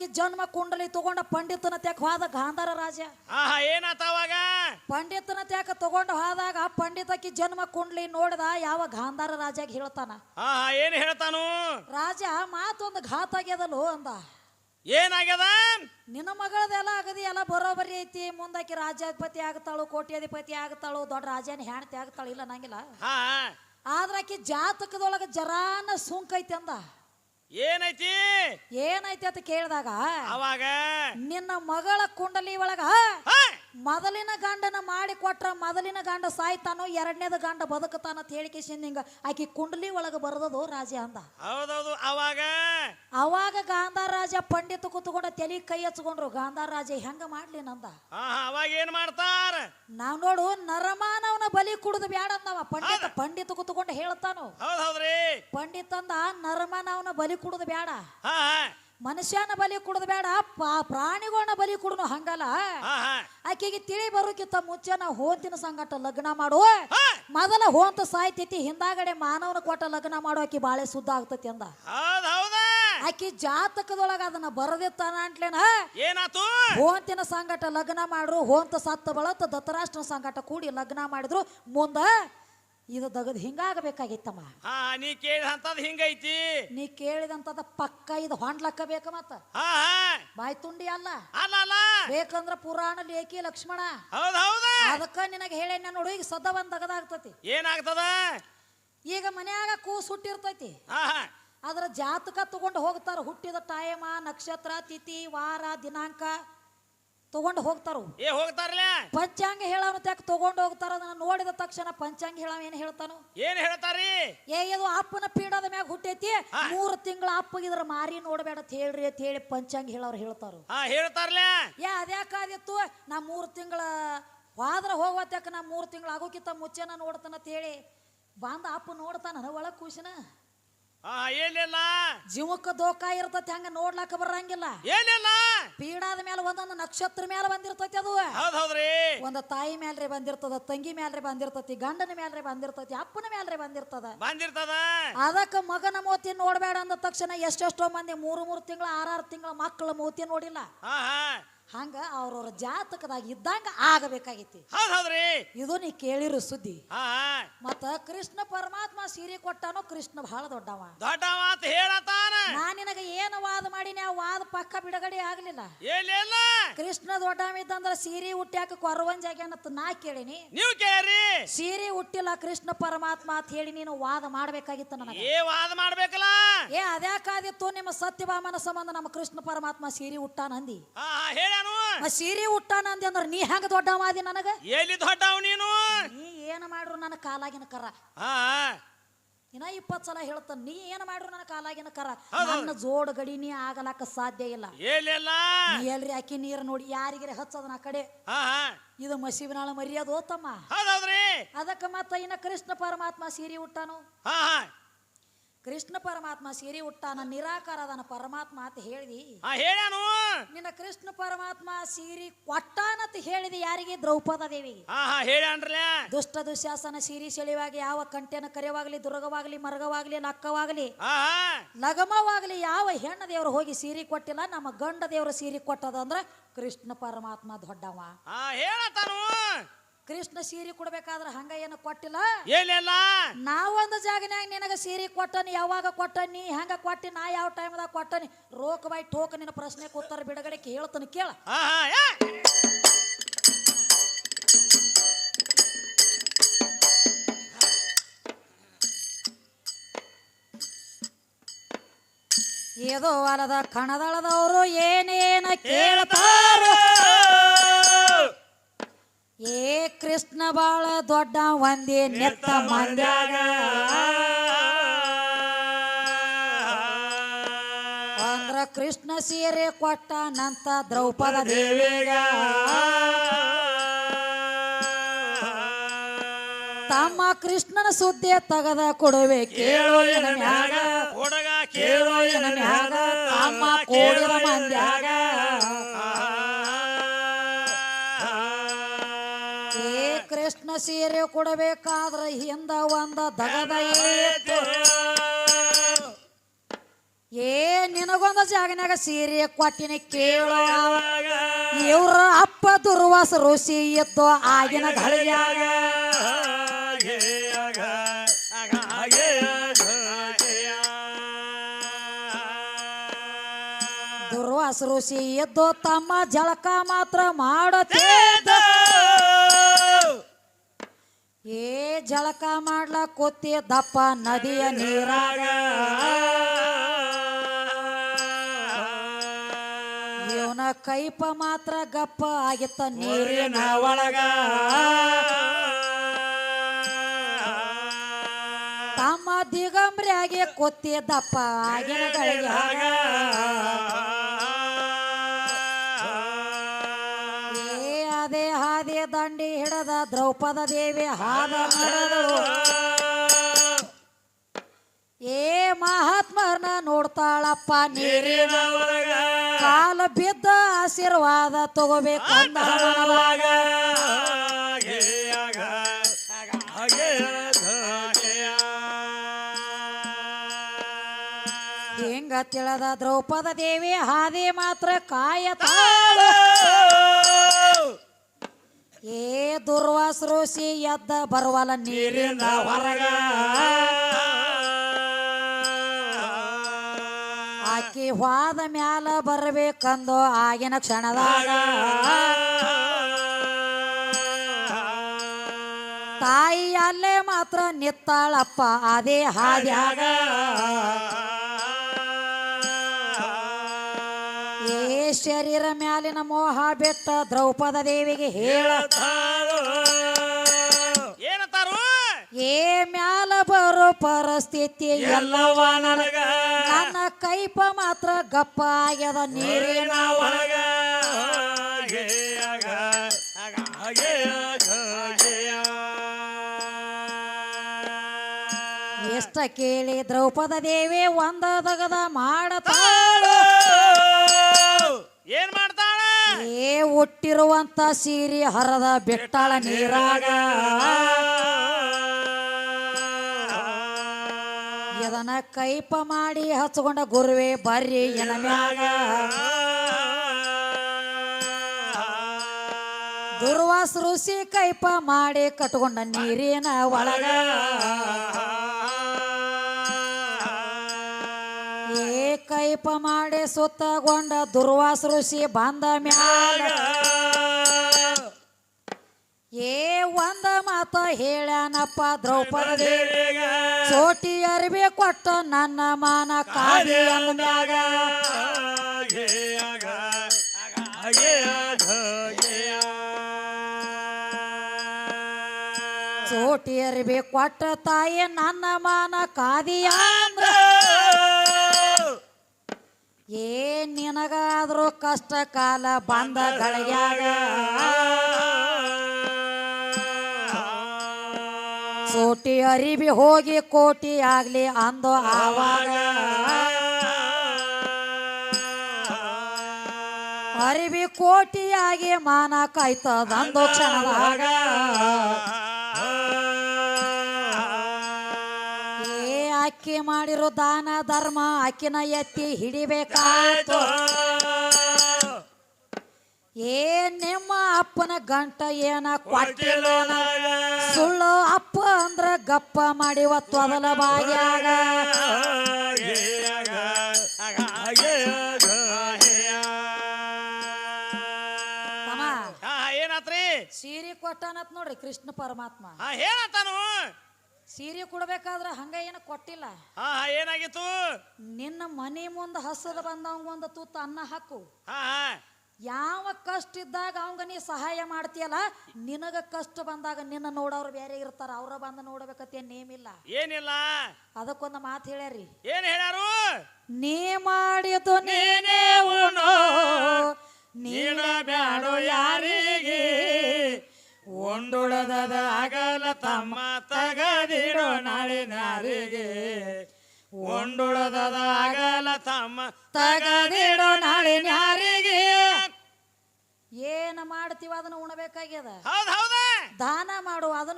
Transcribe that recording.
ಈ ಜನ್ಮ ಕುಂಡಲಿ ತಗೊಂಡ ಪಂಡಿತನ ತ್ಯಾಕ ಹೋದ ಗಾಂಧಾರ ರಾಜ. ಆಹಾ ಏನಾತ ಅವಾಗ? ಪಂಡಿತನ ತ್ಯಾಕ ತಗೊಂಡು ಹೋದಾಗ ಪಂಡಿತಕಿ ಜನ್ಮ ಕುಂಡಲಿ ನೋಡಿದ ಯಾವ ಗಾಂಧಾರ ರಾಜಾಗ ಹೇಳ್ತಾನ. ಆಹಾ ಏನ್ ಹೇಳ್ತಾನು? ರಾಜ ಮಾತೊಂದು ಘಾತ ಆಗ್ಯದಲ್ಲೋ ಅಂದ. ಏನಾಗ್ಯದ ನಿನ್ನ ಮಗಳದೆಲ್ಲ ಅಗದಿ ಎಲ್ಲ ಬರೋಬರಿ ಐತಿ ಮುಂದಾಕಿ ರಾಜ್ಯಾಧಿಪತಿ ಆಗ್ತಾಳು ಕೋಟ್ಯಾಧಿಪತಿ ಆಗ್ತಾಳು ದೊಡ್ಡ ರಾಜನ ಹೆಣ್ತಿ ಆಗ್ತಾಳು ಇಲ್ಲ ನಂಗಿಲ್ಲ. ಹಾ ಆದ್ರ ಆಕಿ ಜಾತಕದೊಳಗ ಜರಾನ ಸುಂಕ ಐತಿ ಅಂದ. ಏನೈತಿ? ಏನೈತಿ ಅಂತ ಕೇಳಿದಾಗ ಅವಾಗ? ನಿನ್ನ ಮಗಳ ಕುಂಡಲಿ ಒಳಗ ಮೊದಲಿನ ಗಂಡನ ಮಾಡಿ ಕೊಟ್ರ ಮೊದಲಿನ ಗಂಡ ಸಾಯ್ತಾನೋ ಎರಡನೇದ ಗಂಡ ಬದುಕತಾನ ಅಂತ ಹೇಳಿಕೆ ಹಿಂಗ ಆಕಿ ಕುಂಡಲಿ ಒಳಗ ಬರದದು ರಾಜ ಅಂದ. ಹೌದೌದು ಅವಾಗ? ಅವಾಗ ಗಾಂಧಾರ ರಾಜ ಪಂಡಿತ ಕೂತ್ಕೊಂಡ ತಲೆ ಕೈ ಹಚ್ಕೊಂಡ್ರು. ಗಾಂಧಾರ ರಾಜ ಹೆಂಗ ಮಾಡ್ಲಿ ನಂದ? ಅವಾಗ ಏನ್ ಮಾಡ್ತಾರ? ನಾವ್ ನೋಡು ನರಮಾನವನ ಬಲಿ ಕುಡಿದು ಬ್ಯಾಡ ಅಂದವ ಪಂಡಿತ ಪಂಡಿತ ಕೂತ್ಕೊಂಡು ಹೇಳ್ತಾನು. ಹೌದ್ ಹೌದ್ರಿ. ಪಂಡಿತ ಅಂದ ಅವನ ಬಲಿ ಕುಡಿದು ಬೇಡ ಹಾ ಮನುಷ್ಯನ ಬಲಿ ಕುಡಿದು ಬೇಡ ಪ್ರಾಣಿಗಳನ್ನ ಬಲಿ ಕುಡನು ಹಂಗಲ್ಲ. ಆಕೆಗೆ ತಿಳಿ ಬರೋಕಿತ್ತ ಮುಂಚೆ ನಾವು ಹೋಂತಿನ ಸಂಗಟ ಲಗ್ನ ಮಾಡು. ಮೊದಲ ಹೋಂತ ಸಾಯ್ತೈತಿ ಹಿಂದಾಗಡೆ ಮಾನವನ ಕೊಟ್ಟ ಲಗ್ನ ಮಾಡು ಆಕಿ ಬಾಳೆ ಸುದ್ದ ಆಗ್ತತಿ ಅಂದ. ಆಕಿ ಜಾತಕದೊಳಗ ಅದನ್ನ ಬರದಿತ್ತಾನ ಅಂಟ್ಲೇನ? ಏನಾತು? ಹೋಂತಿನ ಸಂಗಟ ಲಗ್ನ ಮಾಡ್ರು ಹೋಂತ ಸತ್ತ ಬಳತ್ತ ದತ್ತರಾಷ್ಟ್ರ ಸಂಗಟ ಕೂಡಿ ಲಗ್ನ ಮಾಡಿದ್ರು. ಮುಂದ ಇದು ದಗದ್ ಹಿಂಗಾಗಬೇಕಾಗಿತ್ತಮ್ಮ. ಹಾ ನೀ ಕೇಳಿದಂತದ್ ಹಿಂಗೈತಿ. ನೀ ಕೇಳಿದಂತದ ಪಕ್ಕ ಇದು ಹೊಂಡ್ಲಕ್ಕ ಬೇಕ ಮತ್ತ. ಹಾ ಹಾ. ಬಾಯ್ ತುಂಡಿ ಅಲ್ಲ. ಅಲ್ಲ ಅಲ್ಲ. ಬೇಕಂದ್ರ ಪುರಾಣ ಲೇಖಿ ಲಕ್ಷ್ಮಣ. ಹೌದ್ ಹೌದ. ಅದಕ್ಕ ನಿನಗೆ ಹೇಳೇನ ನೋಡು ಈಗ ಸದ್ದ ಬಂದ್ ದಗದಾಗ್ತತಿ ಏನಾಗ್ತದ? ಈಗ ಮನ್ಯಾಗ ಕೂಸ್ ಹುಟ್ಟಿರ್ತೈತಿ. ಹಾ ಹಾ. ಅದ್ರ ಜಾತಕ ತಗೊಂಡು ಹೋಗ್ತಾರ ಹುಟ್ಟಿದ ಟೈಮ ನಕ್ಷತ್ರ ತಿಥಿ ವಾರ ದಿನಾಂಕ. ತಗೊಂಡು ಹೋಗ್ತಾರು? ಏ ಹೋಗ್ತಾರಲ್ಲ ಪಂಚಾಂಗ ಹೇಳವನ ತೆಕ್ ತಗೊಂಡು ಹೋಗ್ತಾರ? ಅದನ್ನ ನೋಡಿದ ತಕ್ಷಣ ಪಂಚಾಂಗ ಹೇಳವ ಏನ್ ಹೇಳ್ತಾನು? ಏನ್ ಹೇಳ್ತಾರಿ ಏ ಇದು ಅಪ್ಪನ ಪೀಡದ ಮ್ಯಾಗ ಹುಟ್ಟೈತಿ. ಮೂರು ತಿಂಗಳ ಅಪ್ಪಗಿದ್ರ ಮಾರಿ ನೋಡ್ಬೇಡ ಅಂತ ಹೇಳ್ರಿ ಅಂತ ಹೇಳಿ ಪಂಚಾಂಗ ಹೇಳವ್ರು ಹೇಳ್ತಾರು? ಹೇಳ್ತಾರಲ್ಲ ಯಾ ಅದ್ಯಾಕಾದಿತ್ತು? ನಾ ಮೂರು ತಿಂಗಳ ಹೋದ್ರ ಹೋಗ್ವತ್ಯಾಕ ನಾ ಮೂರು ತಿಂಗಳ ಆಗೋಕಿತ್ತ ಮುಚ್ಚೆನ ನೋಡ್ತಾನ ಅಂತ ಹೇಳಿ ಬಂದ ಅಪ್ಪ ನೋಡ್ತಾನ ಒಳಗ್ ಖುಷಿನ ಏನಿಲ್ಲ? ಜೀವಕ್ಕ ದೋಖ ಇರ್ತತಿ ಹಂಗ ನೋಡ್ಲಾಕ ಬರಂಗಿಲ್ಲ. ಏನಿಲ್ಲ? ಪೀಡಾದ ಮೇಲೆ ಒಂದೊಂದು ನಕ್ಷತ್ರ ಮೇಲೆ ಬಂದಿರ್ತತಿ ಅದು. ಹೌದ್ ಹೌದ್ರಿ. ಒಂದ ತಾಯಿ ಮೇಲ್ರೆ ಬಂದಿರ್ತದ ತಂಗಿ ಮೇಲ್ರೆ ಬಂದಿರ್ತತಿ ಗಂಡನ ಮೇಲ್ರೆ ಬಂದಿರ್ತತಿ ಅಪ್ಪನ ಮೇಲ್ರೆ ಬಂದಿರ್ತದ. ಬಂದಿರ್ತದ? ಅದಕ್ಕ ಮಗನ ಮೂತಿ ನೋಡ್ಬೇಡ ಅಂದ ತಕ್ಷಣ ಎಷ್ಟೆಷ್ಟೋ ಮಂದಿ ಮೂರು ಮೂರು ತಿಂಗಳ ಆರಾರು ತಿಂಗಳ ಮಕ್ಕಳ ಮೂತಿ ನೋಡಿಲ್ಲ. ಹಂಗ ಅವ್ರವ್ರ ಜಾತಕದಾಗ ಇದ್ದಂಗ ಆಗಬೇಕಾಗೈತಿ. ಹೌದ್ ಹೌದ್ರಿ. ಇದು ನೀ ಕೇಳಿರು ಸುದ್ದಿ. ಮತ್ತ ಕೃಷ್ಣ ಪರಮಾತ್ಮ ಸೀರೆ ಕೊಟ್ಟಾನು ಕೃಷ್ಣ ಬಹಳ ದೊಡ್ಡವ. ದೊಡ್ಡ ಅಂತ ಹೇಳತಾನ ನಾ ನಿನಗ ಏನು ವಾದ ಮಾಡಿನಿ ಆ ವಾದ ಪಕ್ಕ ಬಿಡುಗಡೆ ಆಗ್ಲಿಲ್ಲ. ಏನಿಲ್ಲ ಕೃಷ್ಣ ದೊಡ್ಡವ ಇದ್ದಂದ್ರ ಸೀರೆ ಹುಟ್ಟ್ಯಾಕ ಅನ್ನತ್ತ ನಾ ಕೇಳಿನಿ. ನೀವು ಕೇಳಿ ಸೀರೆ ಹುಟ್ಟಿಲ್ಲ ಕೃಷ್ಣ ಪರಮಾತ್ಮ ಅಂತ ಹೇಳಿ ನೀನು ವಾದ ಮಾಡ್ಬೇಕಾಗಿತ್ತು ನನಗೆ. ಏ ವಾದ ಮಾಡ್ಬೇಕಲ್ಲ? ಏ ಅದ್ಯಾಕಾದಿತ್ತು ನಿಮ್ಮ ಸತ್ಯಭಾಮನ ಸಂಬಂಧ ನಮ್ಮ ಕೃಷ್ಣ ಪರಮಾತ್ಮ ಸೀರೆ ಹುಟ್ಟಾನ ಅಂದಿ. ಹಾ ಹೇಳ್ಯಾನು ಆ ಸೀರೆ ಉಟ್ಟಾನ ಅಂದೆ ಅಂದ್ರ ನೀ ಹೆಂಗ ದೊಡ್ಡವಾದಿ ನನಗ? ಎಲ್ಲಿ ದೊಡ್ಡವ್ ನೀನು? ನೀ ಏನು ಮಾಡ್ರು ನನ್ನ ಕಾಲಾಗಿನ ಕರ? ಹಾ. ಇನ್ನ ಇಪ್ಪತ್ ಸಲ ಹೇಳ್ತಾನ ನೀ ಏನು ಮಾಡ್ರು ನನ್ನ ಕಾಲಾಗಿನ ಕರ? ನನ್ನ ಜೋಡ ಗಡಿ ನೀ ಆಗಲಾಕ ಸಾಧ್ಯ ಇಲ್ಲ. ಎಲ್ಲಿಲ್ಲ ಎಲ್ರಿ ಅಕ್ಕಿ ನೀರ್ ನೋಡಿ ಯಾರಿಗಿರ ಹಚ್ಚದನ ಆ ಕಡೆ? ಹಾ ಹಾ. ಇದು ಮಸೀಬಿನಾಳ ಮರ್ಯಾದ ಓತಮ್ಮ ಅದಕ್ಕ ಮತ್ತ ಇನ್ನ ಕೃಷ್ಣ ಪರಮಾತ್ಮ ಸೀರೆ ಉಟ್ಟಾನು. ಹಾ ಹಾ. ಕೃಷ್ಣ ಪರಮಾತ್ಮ ಸೀರೆ ಹುಟ್ಟಾನ ನಿರಾಕಾರದನ ಪರಮಾತ್ಮ ಅಂತ ಹೇಳಿದಿ. ಹೇಳಾನು ಹೇಳ್ಯಾನು ನಿನ್ನ ಕೃಷ್ಣ ಪರಮಾತ್ಮ ಸೀರಿ ಕೊಟ್ಟಾನಂತ ಹೇಳಿದಿ ಯಾರಿಗೆ? ದ್ರೌಪದ ದೇವಿಗೆ. ಹೇಳ್ಯಾನ್ರಲ್ಲ ದುಷ್ಟ ದುಶ್ಯಾಸನ ಸೀರಿ ಸೆಳಿವಾಗಿ ಯಾವ ಕಂಟೆನ ಕರೆವಾಗಲಿ ದುರ್ಗವಾಗಲಿ ಮರಗವಾಗಲಿ ಲಕ್ಕವಾಗ್ಲಿ ಲಗಮವಾಗ್ಲಿ ಯಾವ ಹೆಣ್ಣ ದೇವರು ಹೋಗಿ ಸೀರಿ ಕೊಟ್ಟಿಲ್ಲ ನಮ್ಮ ಗಂಡ ದೇವರು ಸೀರಿ ಕೊಟ್ಟದ ಅಂದ್ರ ಕೃಷ್ಣ ಪರಮಾತ್ಮ ದೊಡ್ಡವ. ಹೇಳತಾನು ಕೃಷ್ಣ ಸೀರೆ ಕೊಡ್ಬೇಕಾದ್ರೆ ಹಂಗ ಏನು ಕೊಟ್ಟಿಲ್ಲ? ಏನಿಲ್ಲ. ನಾವೊಂದು ಜಾಗನ್ಯಾಗ ನಿನಗ ಸೀರೆ ಕೊಟ್ಟನಿ ಯಾವಾಗ ಕೊಟ್ಟನಿ ಹೆಂಗ ಕೊಟ್ಟಿ ನಾ ಯಾವ ಟೈಮ್ದಾಗ ಕೊಟ್ಟನಿ? ರೋಕ್ ಬೈ ಟೋಕ್ ನಿನ್ನ ಪ್ರಶ್ನೆ ಕೂತಾರ ಬಿಡುಗಡೆ ಹೇಳ್ತಾನೆ ಕೇಳ. ಏದೋ ಅಲದ ಕಣದಳದವರು ಏನೇನ ಕೇಳ್ತಾರ? ಕೃಷ್ಣ ಬಾಳ ದೊಡ್ಡ ಒಂದೇ ನೆತ್ತ ಮಂದ್ಯಾಗ. ಅಂದ್ರ ಕೃಷ್ಣ ಸೀರೆ ಕೊಟ್ಟ ನಂತ ದ್ರೌಪದ ದೇವಿಗ. ತಮ್ಮ ಕೃಷ್ಣನ ಸುದ್ದಿ ತಗದ ಕೊಡುವೆ ಕೇಳೋ ಮ್ಯಾಗ. ಕೇಳೋ ಮ್ಯಾಗ. ತಮ್ಮ ಕೋಡಿದ ಮಂದ್ಯಾಗ. ಸೀರೆ ಕೊಡಬೇಕಾದ್ರೆ ಹಿಂದ ಒಂದ ದಗದ ಏ ನಿನಗೊಂದ ಜಾಗನಾಗ ಸೀರೆ ಕೊಟ್ಟಿನ ಕೇಳೋ ಇವ್ರ ಅಪ್ಪ ದುರ್ವಾಸ ಋಷಿ ಎದ್ದು ಆಗಿನ ಘಳಿಯಾಗ ದುರ್ವಾಸ ಋಷಿ ಎದ್ದು ತಮ್ಮ ಜಳಕ ಮಾತ್ರ ಮಾಡತೇದ ಏ ಜಳಕ ಮಾಡ್ಲಕ್ಕೋತಿ ದಪ್ಪ ನದಿಯ ನೀರಾಗ. ಇವನ ಕೈಪ ಮಾತ್ರ ಗಪ್ಪ ಆಗಿತ್ತ ನೀರಿನ ಒಳಗ. ತಮ್ಮ ದಿಗಂಬ್ರಿ ಆಗಿ ಕೊತ್ತಿ ದಪ್ಪ ಆಗಿನ ಗಳಿಗಾಗ ದಂಡಿ ಹಿಡದ ದ್ರೌಪದ ದೇವಿ ಹಾದ ನಡೆದಳು ಏ ಮಹಾತ್ಮರನ್ನ ನೋಡ್ತಾಳಪ್ಪ ನೀರಿನ ಕಾಲ ಬಿದ್ದ ಆಶೀರ್ವಾದ ತಗೋಬೇಕು ಹಿಂಗ ತಿಳದ ದ್ರೌಪದ ದೇವಿ ಹಾದಿ ಮಾತ್ರ ಕಾಯತಾಳ. ಏ ದುರ್ವಾಸ ಋಷಿ ಎದ್ದ ಬರುವಲ್ಲ ನೀರಿಂದ ಹೊರಗ. ಆಕಿ ಹೋದ ಮ್ಯಾಲ ಬರ್ಬೇಕಂದು ಆಗಿನ ಕ್ಷಣದಾಗ. ತಾಯಿ ಅಲ್ಲೇ ಮಾತ್ರ ನಿತ್ತಾಳಪ್ಪ ಅದೇ ಹಾದ್ಯಾಗ ಶರೀರ ಮ್ಯಾಲಿನ ಮೋಹ ಬೆಟ್ಟ ದ್ರೌಪದ ದೇವಿಗೆ ಹೇಳ. ಏ ಮ್ಯಾಲ ಬರೋ ಪರಿಸ್ಥಿತಿ ಎಲ್ಲವ ನನಗ. ನನ್ನ ಕೈಪ ಮಾತ್ರ ಗಪ್ಪ ಆಗ್ಯದ ನೀರಿನ ಒಳಗ? ಎಷ್ಟ ಕೇಳಿ ದ್ರೌಪದ ದೇವಿ ಒಂದ ದಗದ ಮಾಡತಾಳ. ಏನ್ ಮಾಡ್ತಾಳ? ಏ ಒಟ್ಟಿರುವಂತ ಸೀರಿ ಹರದ ಬೆಟ್ಟಾಳ ನೀರಾಗ. ಇದನ್ನ ಕೈಪ ಮಾಡಿ ಹಚ್ಕೊಂಡ ಗುರುವೆ ಬರ್ರಿ ಎನಮ್ಯಾಗ ದುರ್ವಾಸ ಋಷಿ ಕೈಪ ಮಾಡಿ ಕಟ್ಕೊಂಡ ನೀರಿನ ಒಳಗ. ಕೈಪ ಮಾಡಿ ಸುತ್ತಗೊಂಡ ದುರ್ವಾಸ ಋಷಿ ಬಂದ ಮ್ಯಾಲ ಏ ಒಂದ ಮಾತ ಹೇಳ್ಯಾನಪ್ಪ ದ್ರೌಪದಿ. ಚೋಟಿ ಅರಿವಿ ಕೊಟ್ಟ ನನ್ನ ಮಾನ ಕಾದಿ ಅಂದ ಮ್ಯಾಗ ಚೋಟಿ ಅರಿವಿ ಕೊಟ್ಟ ತಾಯಿ ನನ್ನ ಮಾನ ಕಾದಿಯ ಅಂದ್ರ ಏ ನಿನಗಾದ್ರೂ ಕಷ್ಟ ಕಾಲ ಬಂದ ಗಳಿಗ್ಯಾಗ ಕೋಟಿ ಅರಿವಿ ಹೋಗಿ ಕೋಟಿ ಆಗ್ಲಿ ಅಂದು ಆವಾಗ ಅರಿವಿ ಕೋಟಿಯಾಗಿ ಮಾನ ಕಾಯ್ತದಂದು ಕ್ಷಣದಾಗ ಅಕ್ಕಿ ಮಾಡಿರೋ ದಾನ ಧರ್ಮ ಆಕಿನ ಎತ್ತಿ ಹಿಡಿಬೇಕಾಯ್ತು. ಏ ನಿಮ್ಮ ಅಪ್ಪನ ಗಂಟ ಏನ ಕೊಟ್ಟಿಲ್ಲ? ಸುಳ್ಳು ಅಪ್ಪ ಅಂದ್ರ ಗಪ್ಪ ಮಾಡಿವ ತೊದಲ ಹಾ ಏನಾತ್ರಿ? ಸೀರೆ ಕೊಟ್ಟಾನತ್ ನೋಡ್ರಿ ಕೃಷ್ಣ ಪರಮಾತ್ಮ. ಹೇಳತ್ತಾನು ಸೀರೆ ಕೊಡ್ಬೇಕಾದ್ರ ಹಂಗ ಏನ ಕೊಟ್ಟಿಲ್ಲ. ಹಾ ಹಾ ಏನಾಗಿತ್ತು? ನಿನ್ನ ಮನೆ ಮುಂದೆ ಹಸದ ಬಂದವಂಗ ಒಂದು ತೂತ ಅನ್ನ ಹಾಕು. ಹಾ ಹಾ. ಯಾವ ಕಷ್ಟ ಇದ್ದಾಗ ಅವಂಗ ನೀ ಸಹಾಯ ಮಾಡ್ತೀಯಲ್ಲ ನಿನಗ ಕಷ್ಟ ಬಂದಾಗ ನಿನ್ನ ನೋಡೋರು ಬೇರೆ ಇರ್ತಾರ ಅವ್ರ ಬಂದ ನೋಡ್ಬೇಕತ್ತೆ ನೇಮಿಲ್ಲ. ಏನಿಲ್ಲ. ಅದಕ್ಕೊಂದು ಮಾತು ಹೇಳ್ಯಾರಿ. ಏನ್ ಹೇಳ್ಯಾರು? ನೀ ಮಾಡಿದ್ದು ನೀನೇ ಉಣೋ ನೀನ ಬ್ಯಾಡೋ ಯಾರಿಗೆ? ಉಂಡುಳದದ ಆಗಲ ತಮ್ಮ ತಗದಿಡೋ ನಾಳೆ ಯಾರಿಗೆ ಏನ ಮಾಡ್ತೀವ ಅದನ್ನ ಉಣಬೇಕಾಗ್ಯದ? ಹೌದ್ ಹೌದಾ. ದಾನ ಮಾಡು ಅದನ್ನು